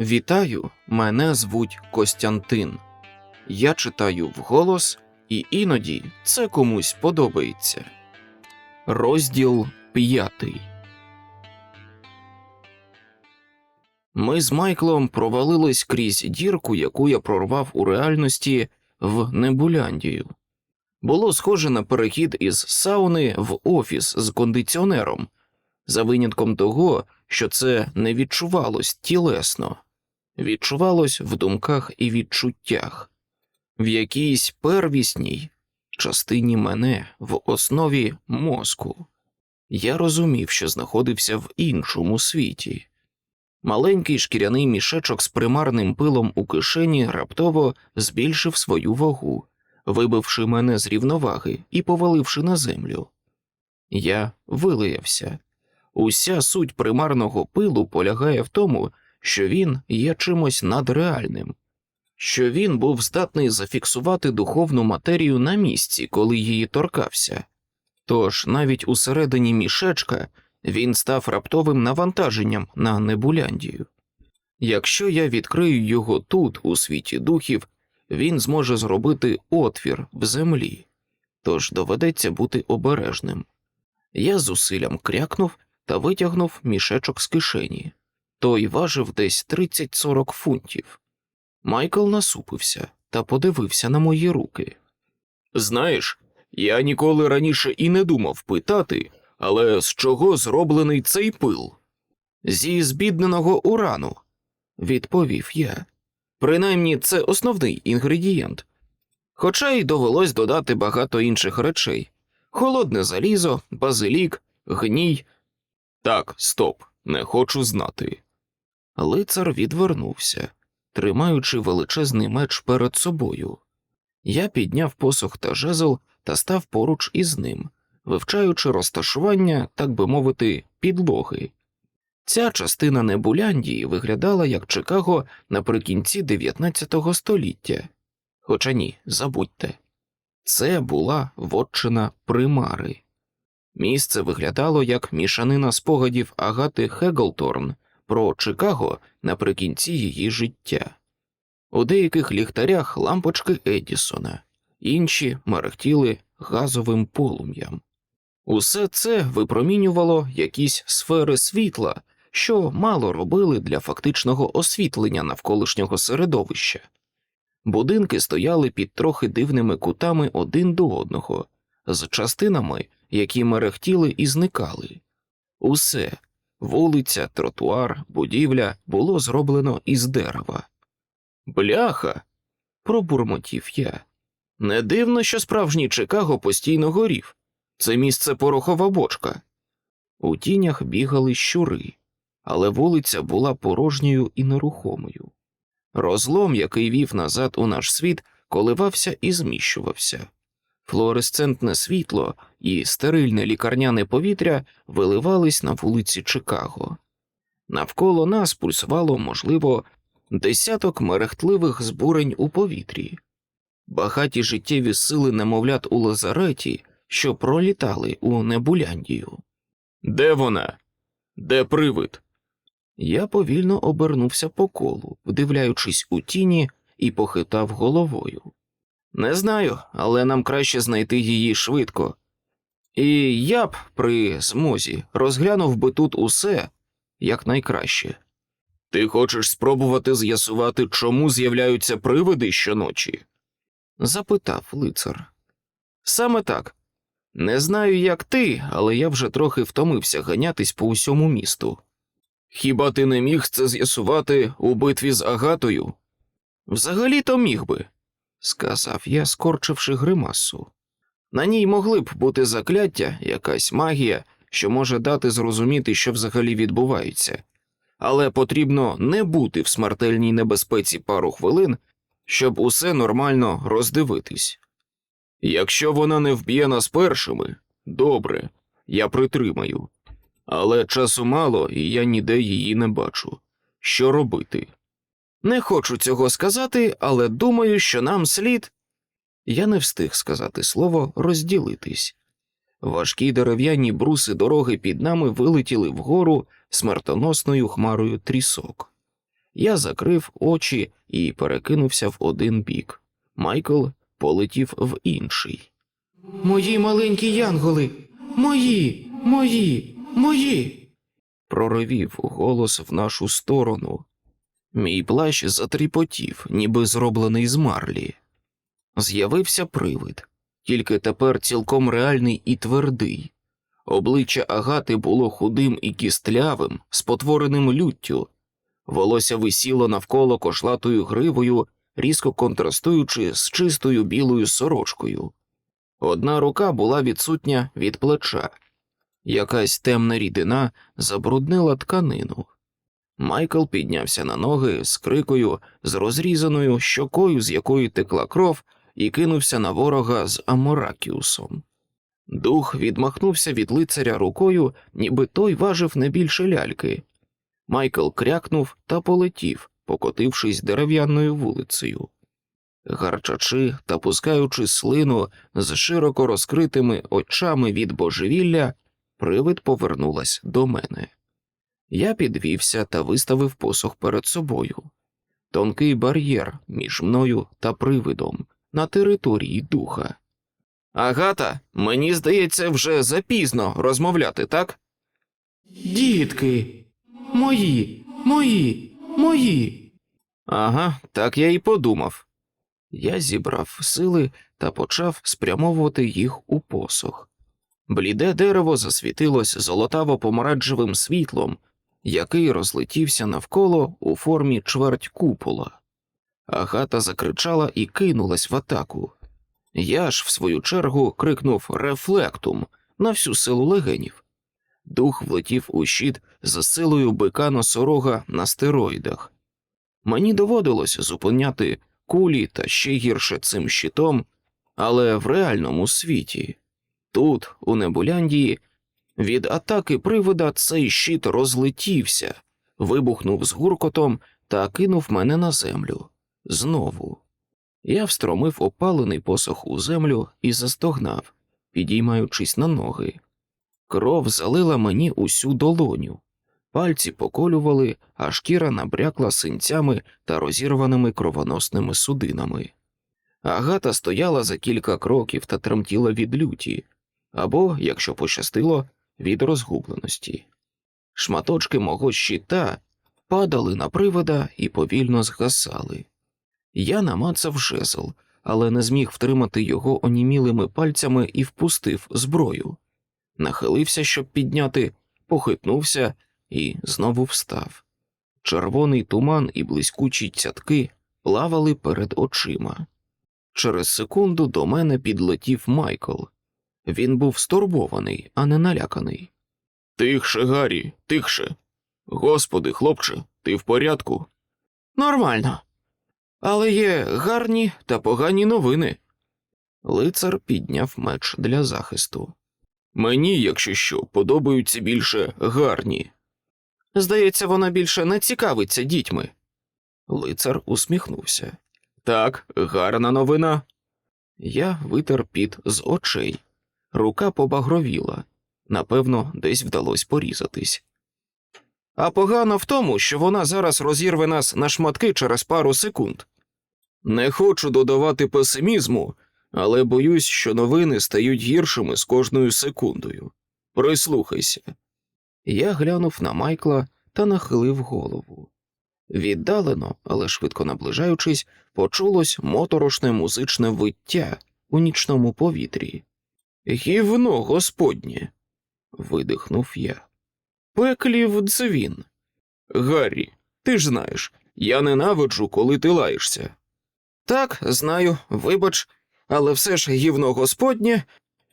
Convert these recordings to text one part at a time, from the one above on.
Вітаю, мене звуть Костянтин. Я читаю вголос, і іноді це комусь подобається. Розділ п'ятий. Ми з Майклом провалились крізь дірку, яку я прорвав у реальності в Небуляндію. Було схоже на перехід із сауни в офіс з кондиціонером, за винятком того, що це не відчувалось тілесно, відчувалось в думках і відчуттях, в якійсь первісній частині мене в основі мозку. Я розумів, що знаходився в іншому світі. Маленький шкіряний мішечок з примарним пилом у кишені раптово збільшив свою вагу, вибивши мене з рівноваги і поваливши на землю. Я вилаявся. Уся суть примарного пилу полягає в тому, що він є чимось надреальним, що він був здатний зафіксувати духовну матерію на місці, коли її торкався. Тож навіть усередині мішечка він став раптовим навантаженням на Небуляндію. Якщо я відкрию його тут, у світі духів, він зможе зробити отвір в землі, тож доведеться бути обережним. Я з усиллям крякнув та витягнув мішечок з кишені. Той важив десь 30-40 фунтів. Майкл насупився та подивився на мої руки. Знаєш, я ніколи раніше і не думав питати, але з чого зроблений цей пил? Зі збідненого урану, відповів я. Принаймні, це основний інгредієнт. Хоча й довелось додати багато інших речей холодне залізо, базилік, гній. Так, стоп, не хочу знати. Лицар відвернувся, тримаючи величезний меч перед собою. Я підняв посох та жезл та став поруч із ним, вивчаючи розташування, так би мовити, підлоги. Ця частина Небуляндії виглядала як Чикаго наприкінці 19 століття. Хоча ні, забудьте, це була вотчина примари. Місце виглядало як мішанина спогадів Агати Хеглторн про Чикаго наприкінці її життя. У деяких ліхтарях лампочки Едісона, інші мерехтіли газовим полум'ям. Усе це випромінювало якісь сфери світла, що мало робили для фактичного освітлення навколишнього середовища. Будинки стояли під трохи дивними кутами один до одного, з частинами, які мерехтіли і зникали. Усе вулиця, тротуар, будівля було зроблено із дерева. Бляха. пробурмотів я. Не дивно, що справжній Чикаго постійно горів. Це місце порохова бочка. У тінях бігали щури, але вулиця була порожньою і нерухомою. Розлом, який вів назад у наш світ, коливався і зміщувався. Флуоресцентне світло і стерильне лікарняне повітря виливались на вулиці Чикаго. Навколо нас пульсувало, можливо, десяток мерехтливих збурень у повітрі, багаті життєві сили немовлят у лазареті, що пролітали у Небуляндію. Де вона? Де привид? Я повільно обернувся по колу, вдивляючись у тіні, і похитав головою. Не знаю, але нам краще знайти її швидко. І я б при змозі розглянув би тут усе якнайкраще. Ти хочеш спробувати з'ясувати, чому з'являються привиди щоночі? запитав лицар. Саме так. Не знаю, як ти, але я вже трохи втомився ганятись по усьому місту. Хіба ти не міг це з'ясувати у битві з Агатою? Взагалі то міг би, сказав я, скорчивши гримасу. На ній могли б бути закляття, якась магія, що може дати зрозуміти, що взагалі відбувається, але потрібно не бути в смертельній небезпеці пару хвилин, щоб усе нормально роздивитись. Якщо вона не вб'є нас першими, добре, я притримаю. Але часу мало, і я ніде її не бачу. Що робити? Не хочу цього сказати, але думаю, що нам слід. Я не встиг сказати слово розділитись. Важкі дерев'яні бруси дороги під нами вилетіли вгору смертоносною хмарою трісок. Я закрив очі і перекинувся в один бік. Майкл полетів в інший. Мої маленькі янголи, мої, мої, мої. проривів голос в нашу сторону. Мій плащ затріпотів, ніби зроблений з марлі. З'явився привид, тільки тепер цілком реальний і твердий. Обличчя агати було худим і кістлявим, спотвореним люттю. Волосся висіло навколо кошлатою гривою, різко контрастуючи з чистою білою сорочкою. Одна рука була відсутня від плеча, якась темна рідина забруднила тканину. Майкл піднявся на ноги з крикою, з розрізаною щокою, з якої текла кров, і кинувся на ворога з Аморакіусом. Дух відмахнувся від лицаря рукою, ніби той важив не більше ляльки. Майкл крякнув та полетів, покотившись дерев'яною вулицею. Гарчачи та пускаючи слину з широко розкритими очами від божевілля, привид повернулась до мене. Я підвівся та виставив посох перед собою. Тонкий бар'єр між мною та привидом на території духа. Агата, мені здається, вже запізно розмовляти, так? Дітки, мої, мої, мої. Ага, так я і подумав. Я зібрав сили та почав спрямовувати їх у посох. Бліде дерево засвітилось золотаво помаранчевим світлом, який розлетівся навколо у формі чверть купола. Агата закричала і кинулась в атаку. Я ж, в свою чергу, крикнув рефлектум на всю силу легенів. Дух влетів у щит за силою бика носорога на стероїдах. Мені доводилось зупиняти кулі та ще гірше цим щитом, але в реальному світі. Тут, у Небуляндії, від атаки привида цей щит розлетівся, вибухнув з гуркотом та кинув мене на землю. Знову. Я встромив опалений посох у землю і застогнав, підіймаючись на ноги. Кров залила мені усю долоню, пальці поколювали, а шкіра набрякла синцями та розірваними кровоносними судинами. Агата стояла за кілька кроків та тремтіла від люті, або, якщо пощастило, від розгубленості. Шматочки мого щита падали на привода і повільно згасали. Я намацав жезл, але не зміг втримати його онімілими пальцями і впустив зброю. Нахилився, щоб підняти, похитнувся і знову встав. Червоний туман і блискучі цятки плавали перед очима. Через секунду до мене підлетів Майкл. Він був стурбований, а не наляканий. Тихше, Гаррі, тихше. Господи, хлопче, ти в порядку? Нормально. Але є гарні та погані новини. Лицар підняв меч для захисту. Мені, якщо що, подобаються більше гарні. Здається, вона більше не цікавиться дітьми. Лицар усміхнувся. Так, гарна новина. Я витер піт з очей. Рука побагровіла. Напевно, десь вдалося порізатись. А погано в тому, що вона зараз розірве нас на шматки через пару секунд. Не хочу додавати песимізму, але боюсь, що новини стають гіршими з кожною секундою. Прислухайся. Я глянув на Майкла та нахилив голову. Віддалено, але швидко наближаючись, почулось моторошне музичне виття у нічному повітрі. Гівно господнє. видихнув я. Пеклів дзвін. Гаррі, ти ж знаєш, я ненавиджу, коли ти лаєшся. Так, знаю, вибач, але все ж гівно господнє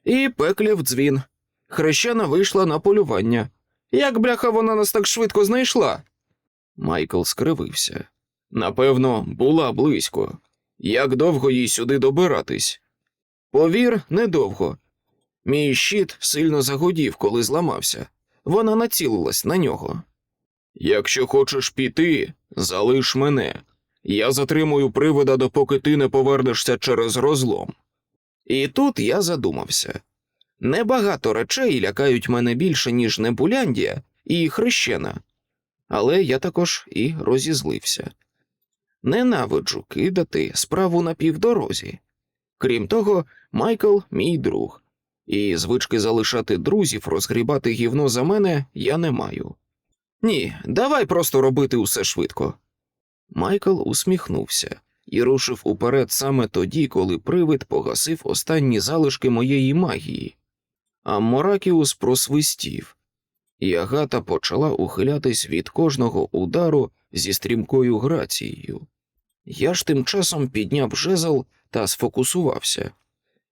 і пеклів дзвін. Хрещена вийшла на полювання. Як бляха вона нас так швидко знайшла? Майкл скривився. Напевно, була близько. Як довго їй сюди добиратись? Повір, недовго. Мій щит сильно загудів, коли зламався. Вона націлилась на нього. Якщо хочеш піти, залиш мене. Я затримую привода, допоки ти не повернешся через розлом. І тут я задумався. Небагато речей лякають мене більше, ніж Небуляндія і хрещена. Але я також і розізлився. Ненавиджу кидати справу на півдорозі. Крім того, Майкл мій друг, і звички залишати друзів розгрібати гівно за мене я не маю. Ні, давай просто робити усе швидко. Майкл усміхнувся і рушив уперед саме тоді, коли привид погасив останні залишки моєї магії. А Моракіус просвистів, і Агата почала ухилятись від кожного удару зі стрімкою грацією. Я ж тим часом підняв жезл та сфокусувався,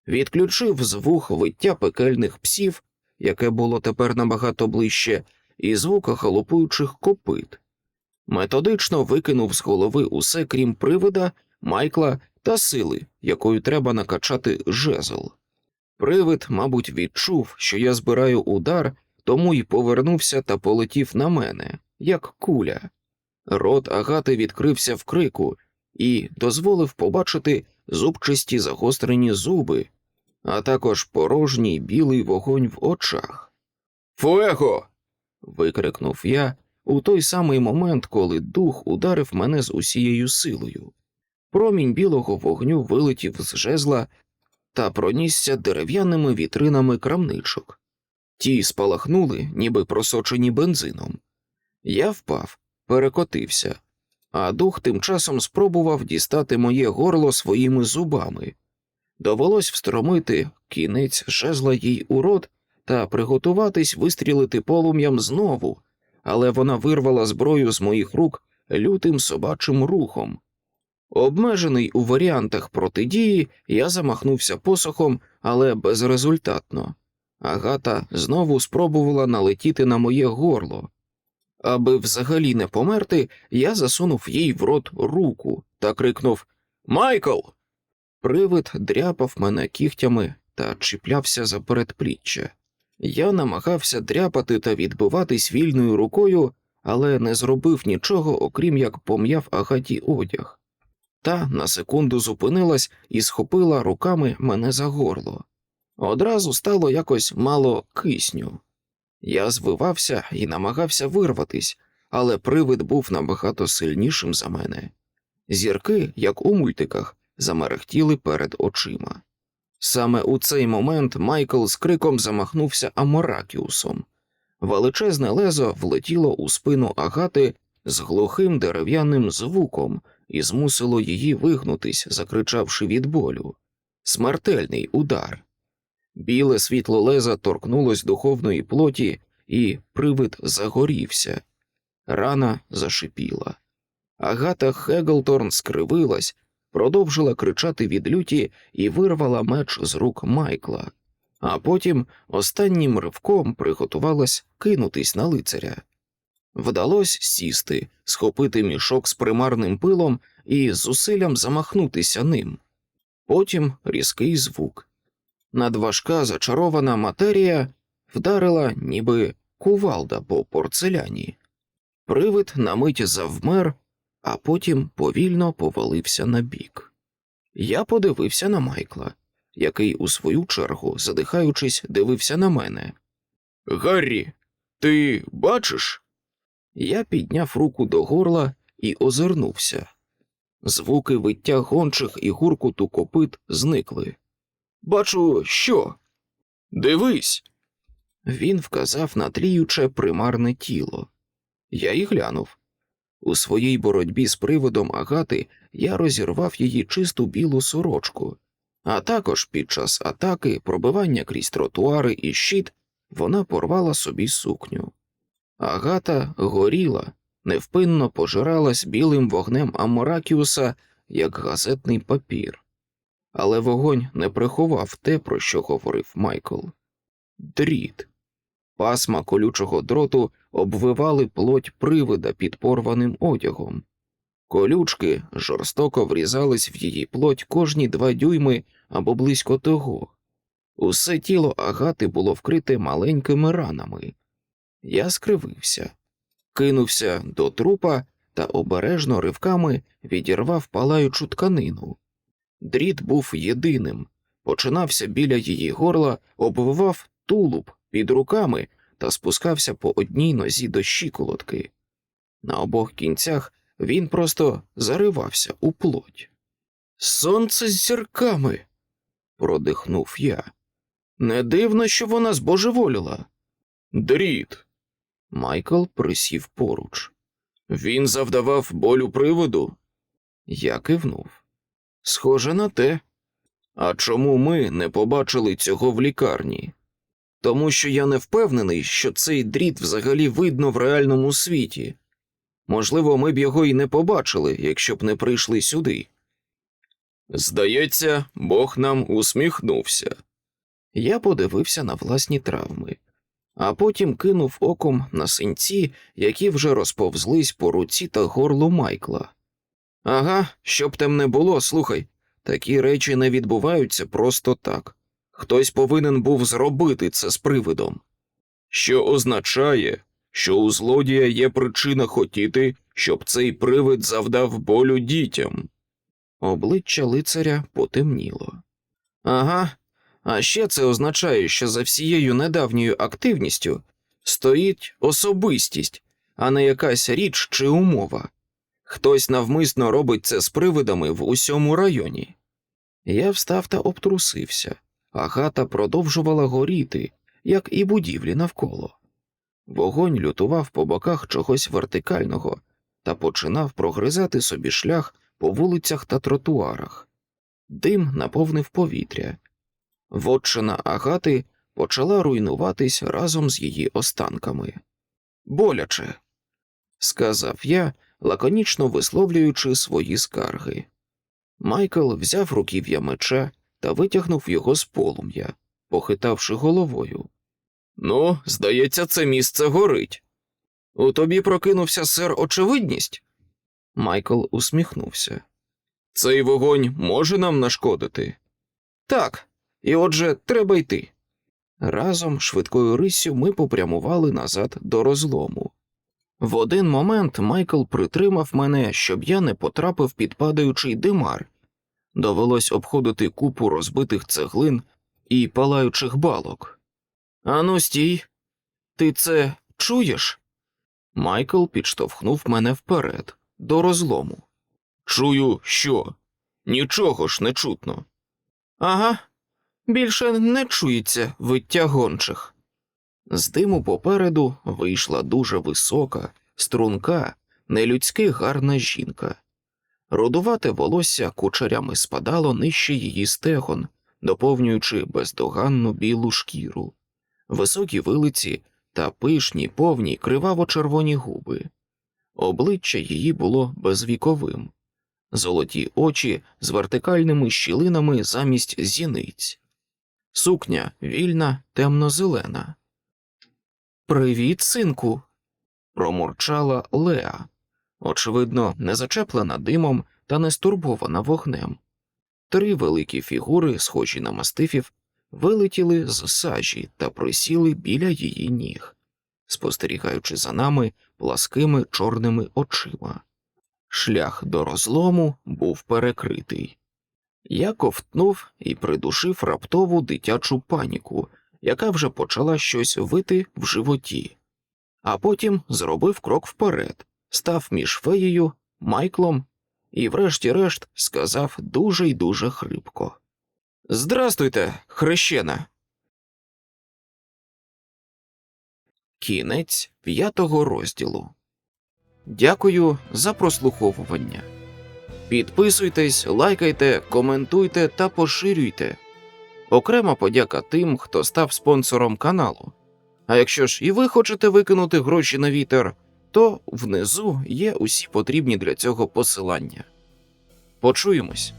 відключив з вух виття пекельних псів, яке було тепер набагато ближче, і звука галопуючих копит. Методично викинув з голови усе крім привида, Майкла та сили, якою треба накачати жезл. Привид, мабуть, відчув, що я збираю удар, тому й повернувся та полетів на мене, як куля. Рот агати відкрився в крику і дозволив побачити зубчасті загострені зуби, а також порожній білий вогонь в очах. Фуего. викрикнув я у той самий момент, коли дух ударив мене з усією силою. Промінь білого вогню вилетів з жезла та пронісся дерев'яними вітринами крамничок. Ті спалахнули, ніби просочені бензином. Я впав, перекотився, а дух тим часом спробував дістати моє горло своїми зубами. Довелось встромити кінець жезла їй у рот та приготуватись вистрілити полум'ям знову, але вона вирвала зброю з моїх рук лютим собачим рухом. Обмежений у варіантах протидії, я замахнувся посохом, але безрезультатно. Агата знову спробувала налетіти на моє горло. Аби взагалі не померти, я засунув їй в рот руку та крикнув Майкл. Привид дряпав мене кігтями та чіплявся за передпліччя. Я намагався дряпати та відбиватись вільною рукою, але не зробив нічого, окрім як пом'яв агаті одяг. Та на секунду зупинилась і схопила руками мене за горло. Одразу стало якось мало кисню. Я звивався і намагався вирватись, але привид був набагато сильнішим за мене. Зірки, як у мультиках, замерехтіли перед очима. Саме у цей момент Майкл з криком замахнувся Аморакіусом. Величезне лезо влетіло у спину агати з глухим дерев'яним звуком і змусило її вигнутись, закричавши від болю. Смертельний удар. Біле світло леза торкнулось духовної плоті, і привид загорівся. Рана зашипіла. Агата Хеглторн скривилась, продовжила кричати від люті і вирвала меч з рук Майкла, а потім останнім ривком приготувалась кинутись на лицаря. Вдалось сісти, схопити мішок з примарним пилом і з зусиллям замахнутися ним. Потім різкий звук. Надважка зачарована матерія вдарила, ніби кувалда по порцеляні. Привид на мить завмер, а потім повільно повалився на бік. Я подивився на Майкла, який, у свою чергу, задихаючись, дивився на мене. Гаррі, ти бачиш? Я підняв руку до горла і озирнувся. Звуки виття гончих і гуркуту копит зникли. Бачу, що? Дивись. Він вказав на тріюче примарне тіло. Я й глянув. У своїй боротьбі з приводом агати я розірвав її чисту білу сорочку, а також під час атаки, пробивання крізь тротуари і щит, вона порвала собі сукню. Агата горіла, невпинно пожиралась білим вогнем Аморакіуса, як газетний папір. Але вогонь не приховав те, про що говорив Майкл. Дріт. Пасма колючого дроту обвивали плоть привида під порваним одягом. Колючки жорстоко врізались в її плоть кожні два дюйми або близько того. Усе тіло агати було вкрите маленькими ранами. Я скривився, кинувся до трупа та обережно ривками відірвав палаючу тканину. Дріт був єдиним, починався біля її горла, обвивав тулуб під руками та спускався по одній нозі до щиколотки. На обох кінцях він просто заривався у плоть. Сонце з зірками. продихнув я. Не дивно, що вона збожеволіла. Дріт. Майкл присів поруч. Він завдавав болю приводу. Я кивнув. Схоже на те. А чому ми не побачили цього в лікарні? Тому що я не впевнений, що цей дріт взагалі видно в реальному світі. Можливо, ми б його і не побачили, якщо б не прийшли сюди. Здається, Бог нам усміхнувся. Я подивився на власні травми, а потім кинув оком на синці, які вже розповзлись по руці та горлу Майкла. Ага, щоб там не було, слухай, такі речі не відбуваються просто так. Хтось повинен був зробити це з привидом. Що означає, що у злодія є причина хотіти, щоб цей привид завдав болю дітям. Обличчя лицаря потемніло. Ага, а ще це означає, що за всією недавньою активністю стоїть особистість, а не якась річ чи умова. Хтось навмисно робить це з привидами в усьому районі. Я встав та обтрусився, а хата продовжувала горіти, як і будівлі навколо. Вогонь лютував по боках чогось вертикального та починав прогризати собі шлях по вулицях та тротуарах. Дим наповнив повітря. Вотчина агати почала руйнуватись разом з її останками. Боляче, сказав я, лаконічно висловлюючи свої скарги. Майкл взяв руків'я меча та витягнув його з полум'я, похитавши головою. Ну, здається, це місце горить. У тобі прокинувся сер очевидність? Майкл усміхнувся. Цей вогонь може нам нашкодити? Так, і отже, треба йти. Разом швидкою риссю ми попрямували назад до розлому. В один момент Майкл притримав мене, щоб я не потрапив під падаючий димар. Довелось обходити купу розбитих цеглин і палаючих балок. Ану, стій, ти це чуєш? Майкл підштовхнув мене вперед, до розлому. Чую, що? Нічого ж не чутно. Ага, більше не чується виття гончих. З диму попереду вийшла дуже висока, струнка, нелюдськи гарна жінка. Рудувате волосся кучерями спадало нижче її стегон, доповнюючи бездоганну білу шкіру, високі вилиці та пишні, повні, криваво-червоні губи. Обличчя її було безвіковим, золоті очі з вертикальними щілинами замість зіниць, сукня вільна, темно-зелена. Привіт, синку, промурчала Леа, очевидно, не зачеплена димом та не стурбована вогнем. Три великі фігури, схожі на мастифів, вилетіли з сажі та присіли біля її ніг, спостерігаючи за нами пласкими чорними очима. Шлях до розлому був перекритий. Я ковтнув і придушив раптову дитячу паніку, яка вже почала щось вити в животі, а потім зробив крок вперед, став між феєю, Майклом і, врешті-решт, сказав дуже й дуже хрипко. Здрастуйте, хрещена. Кінець п'ятого розділу. Дякую за прослуховування. Підписуйтесь, лайкайте, коментуйте та поширюйте. Окрема подяка тим, хто став спонсором каналу. А якщо ж і ви хочете викинути гроші на вітер, то внизу є усі потрібні для цього посилання. Почуємось.